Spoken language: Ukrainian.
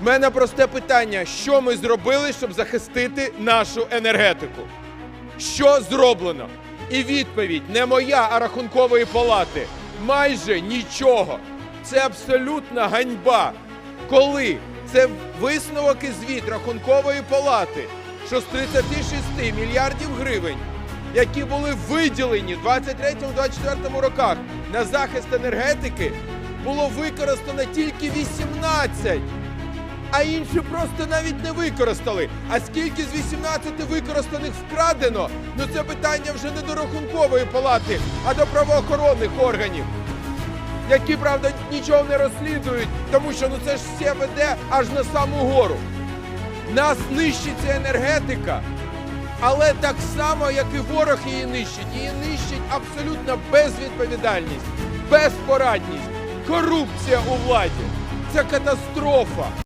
В мене просте питання: що ми зробили, щоб захистити нашу енергетику? Що зроблено? І відповідь не моя, а рахункової палати. Майже нічого. Це абсолютна ганьба. Коли це висновок і звіт рахункової палати, що з 36 мільярдів гривень, які були виділені в 23-24 роках на захист енергетики, було використано тільки 18 а інші просто навіть не використали. А скільки з 18 використаних вкрадено? Ну це питання вже не до рахункової палати, а до правоохоронних органів, які, правда, нічого не розслідують, тому що ну це ж все веде аж на саму гору. Нас нищиться енергетика, але так само, як і ворог її нищить. Її нищить абсолютно безвідповідальність, безпорадність, корупція у владі. Це катастрофа.